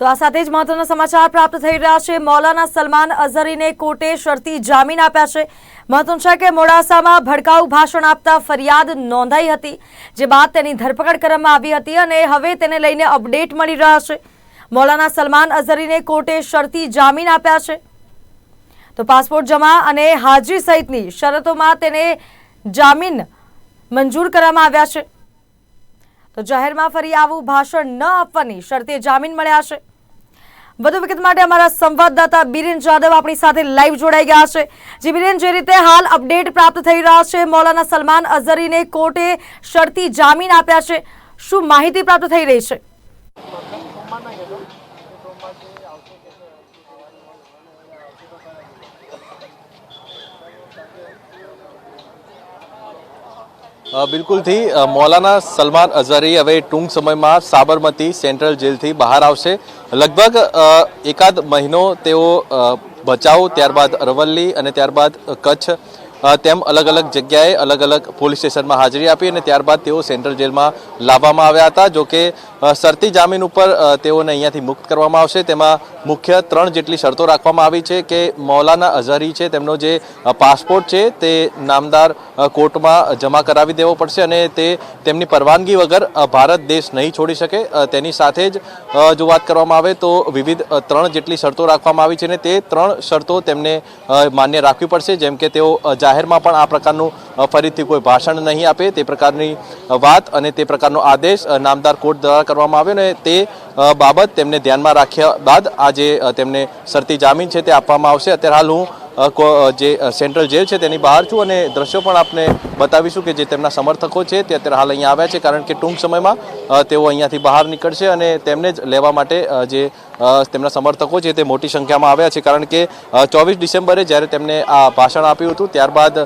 તો આ સાથે જ મહત્વના સમાચાર પ્રાપ્ત થઈ રહ્યા છે. મૌલાના સલમાન અઝહરીને કોર્ટે શરતી જામીન આપ્યા છે. મહત્વનું છે કે મોડાસામાં ભડકાઉ ભાષણ આપતા ફરિયાદ નોંધાઈ હતી, જે બાદ તેની ધરપકડ કરવામાં આવી હતી અને હવે તેને લઈને અપડેટ મળી રહ્યા છે. મૌલાના સલમાન અઝહરીને કોર્ટે શરતી જામીન આપ્યા છે. તો પાસપોર્ટ જમા અને હાજરી સહિતની શરતોમાં તેને જામીન મંજૂર કરવામાં આવ્યા છે. તો જાહેરમાં ફરી આવું ભાષણ ન આપવાની શરતે જામીન મળ્યા છે. વધુ વિગત માટે અમારા સંવાદદાતા બિરેન જાદવ આપણી સાથે લાઈવ જોડાઈ ગયા છે. જી બિરેન, જે રીતે હાલ અપડેટ પ્રાપ્ત થઈ રહ્યા છે, મૌલાના સલમાન અઝરીને કોર્ટે શરતી જામીન આપ્યા છે. શું માહિતી પ્રાપ્ત થઈ રહી છે? બિલકુલથી મૌલાના સલમાન અઝહરી હવે ટૂંક સમયમાં સાબરમતી સેન્ટ્રલ જેલથી બહાર આવશે. લગભગ એકાદ મહિનો તેઓ ભચાઉ ત્યારબાદ અરવલ્લી અને ત્યારબાદ કચ્છ તેમ અલગ અલગ જગ્યાએ અલગ અલગ પોલીસ સ્ટેશનમાં હાજરી આપી અને ત્યારબાદ તેઓ સેન્ટ્રલ જેલમાં લાવવામાં આવ્યા હતા. જો કે શરતી જામીન ઉપર તેઓને અહીંયાથી મુક્ત કરવામાં આવશે. તેમાં મુખ્ય ત્રણ જેટલી શરતો રાખવામાં આવી છે કે મૌલાના અઝહરી છે, તેમનો જે પાસપોર્ટ છે તે નામદાર કોર્ટમાં જમા કરાવી દેવો પડશે અને તે તેમની પરવાનગી વગર ભારત દેશ નહીં છોડી શકે. તેની સાથે જ જો વાત કરવામાં આવે તો વિવિધ ત્રણ જેટલી શરતો રાખવામાં આવી છે અને તે ત્રણ શરતો તેમને માન્ય રાખવી પડશે. જેમ કે તેઓ જાહેરમાં પણ આ પ્રકારનું ફરીથી કોઈ ભાષણ નહીં આપે. તે પ્રકારની વાત અને તે પ્રકારનો આદેશ નામદાર કોર્ટ દ્વારા કરવામાં આવ્યો અને તે બાબત તેમને ધ્યાનમાં રાખ્યા બાદ આજે તેમને શરતી જામીન છે તે આપવામાં આવશે. અત્યારે હાલ હું જે સેન્ટ્રલ જેલ છે તેની બહાર છું અને દ્રશ્યો પણ આપને બતાવીશું કે જે તેમના સમર્થકો છે તે અત્યારે હાલ અહીંયા આવ્યા છે કારણ કે ટૂંક સમયમાં તેઓ અહીંયાથી બહાર નીકળશે અને તેમને જ લેવા માટે જે તેમના સમર્થકો છે તે મોટી સંખ્યામાં આવ્યા છે કારણ કે ચોવીસ ડિસેમ્બરે જ્યારે તેમને આ ભાષણ આપ્યું હતું ત્યારબાદ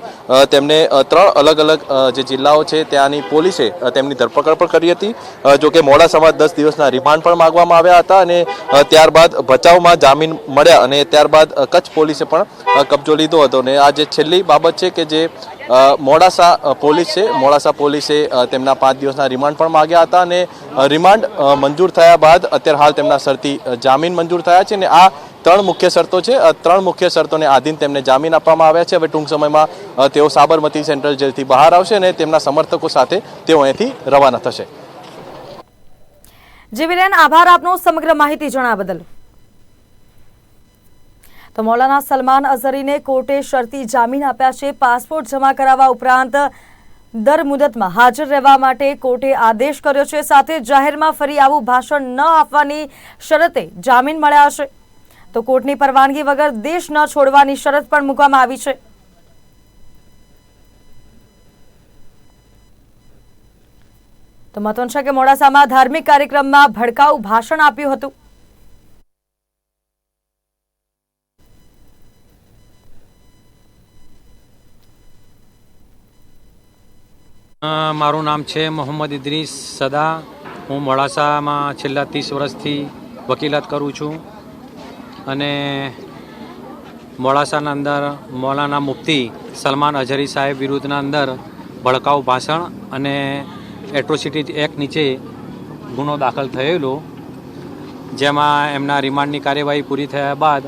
તેમને ત્રણ અલગ અલગ જે જિલ્લાઓ છે ત્યાંની પોલીસે તેમની ધરપકડ પણ કરી હતી. જો કે મોડાસામાં દસ દિવસના રિમાન્ડ પણ માંગવામાં આવ્યા હતા અને ત્યારબાદ ભચાઉમાં જામીન મળ્યા અને ત્યારબાદ કચ્છ પોલીસે પણ કબજો લીધો હતો અને આ જે છેલ્લી બાબત છે કે જે મોડાસા પોલીસ છે, મોડાસા પોલીસે તેમના પાંચ દિવસના રિમાન્ડ પણ માંગ્યા હતા અને રિમાન્ડ મંજૂર થયા બાદ અત્યારે હાલ તેમના શરતી જામીન મંજૂર થયા છે અને આ ત્રણ મુખ્ય શરતો છે. ત્રણ મુખ્ય શરતોને આધીન તેમને જામીન આપવામાં આવ્યા છે. હવે ટૂંક સમયમાં તેઓ સાબરમતી સેન્ટ્રલ જેલથી બહાર આવશે અને તેમના સમર્થકો સાથે તેઓ અહીંથી રવાના થશે. જી બિરેન આભાર આપનો સમગ્ર માહિતી જણાવવા બદલ. તો મૌલાના સલમાન અઝહરીને કોર્ટે શરતી જામીન આપ્યા છે. પાસપોર્ટ જમા કરાવવા ઉપરાંત દર મુદતમાં હાજર રહેવા માટે કોર્ટે આદેશ કર્યો છે. સાથે જાહેરમાં ફરી આવું ભાષણ ન આપવાની શરતે જામીન મળ્યા છે. તો કોર્ટની પરવાનગી વગર દેશ ન છોડવાની શરત પણ મૂકવામાં આવી છે. તો મહત્વનું છે કે મોડાસામાં ધાર્મિક કાર્યક્રમમાં ભડકાઉ ભાષણ આપ્યું હતું. મારું નામ છે મોહમ્મદ ઇદ્રીસ સદા. હું મોડાસામાં છેલ્લા ત્રીસ વર્ષથી વકીલાત કરું છું અને મોડાસાના અંદર મૌલાના મુફ્તી સલમાન અઝરી સાહેબ વિરુદ્ધના અંદર ભડકાઉ ભાષણ અને એટ્રોસિટી એક્ટ નીચે ગુનો દાખલ થયેલો, જેમાં એમના રિમાન્ડની કાર્યવાહી પૂરી થયા બાદ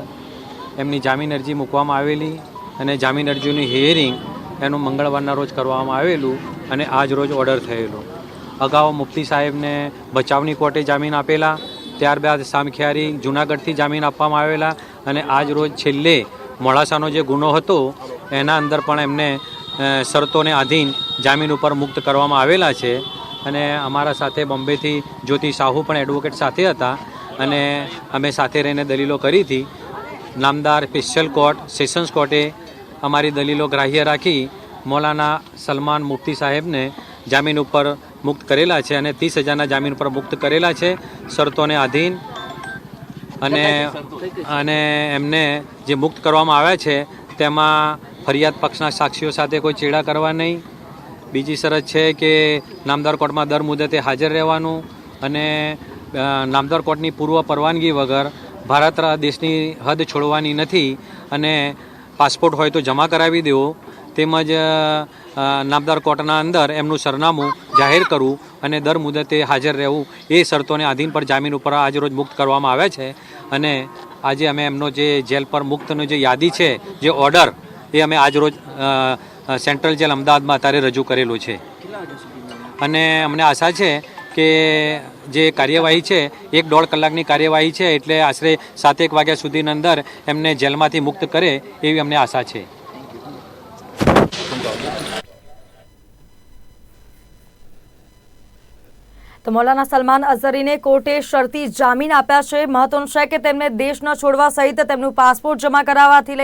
એમની જામીન અરજી મૂકવામાં આવેલી અને જામીન અરજીની હિયરિંગ એનું મંગળવારના રોજ કરવામાં આવેલું. અને આજ રોજ ઓર્ડર થયેલો. અગાઉ મુફ્તી સાહેબને બચાવની કોર્ટે જામીન આપેલા, ત્યારબાદ સામખિયારી જુનાગઢથી જામીન આપવામાં આવેલા અને આજ રોજ છેલ્લે મોડાસાનો જે ગુનો હતો, એના અંદર પણ એમને શરતોને આધીન જામીન ઉપર મુક્ત કરવામાં આવેલા છે. અને અમારા સાથે બોમ્બેથી જ્યોતિ સાહુ પણ એડવોકેટ સાથે હતા અને અમે સાથે રહીને દલીલો કરી હતી. નામદાર સ્પેશિયલ કોર્ટ સેશન્સ કોર્ટે અમારી દલીલો ગ્રાહ્ય રાખી મૌલાના સલમાન મુફ્તી સાહેબને જામીન ઉપર મુક્ત કરેલા છે અને ત્રીસ હજારના જામીન ઉપર મુક્ત કરેલા છે શરતોને આધીન. અને અને એમને જે મુક્ત કરવામાં આવ્યા છે તેમાં ફરિયાદ પક્ષના સાક્ષીઓ સાથે કોઈ ચેડા કરવા નહીં. બીજી શરત છે કે નામદાર કોર્ટમાં દર મુદતે હાજર રહેવાનું અને નામદાર કોર્ટની પૂર્વ પરવાનગી વગર ભારત દેશની હદ છોડવાની નથી અને પાસપોર્ટ હોય તો જમા કરાવી દેવો. તેમજ નામદાર કોર્ટના અંદર એમનું સરનામું જાહેર કરવું અને દર મુદતે હાજર રહેવું એ શરતોને આધીન પર જામીન ઉપર આજરોજ મુક્ત કરવામાં આવે છે. અને આજે અમે એમનો જે જેલ પર મુક્તનો જે યાદી છે, જે ઓર્ડર, એ અમે આજરોજ સેન્ટ્રલ જેલ અમદાવાદમાં અત્યારે રજૂ કરેલું છે. અને અમને આશા છે કે જે કાર્યવાહી છે, એક દોઢ કલાકની કાર્યવાહી છે એટલે આશરે સાતેક વાગ્યા સુધીની અંદર એમને જેલમાંથી મુક્ત કરે એવી અમને આશા છે. તો મૌલાના સલમાન અઝહરીને કોર્ટે શરતી જામીન આપ્યા છે. મહત્વનું છે કે તેમને દેશ ન છોડવા સહિત તેમનું પાસપોર્ટ જમા કરાવવાથી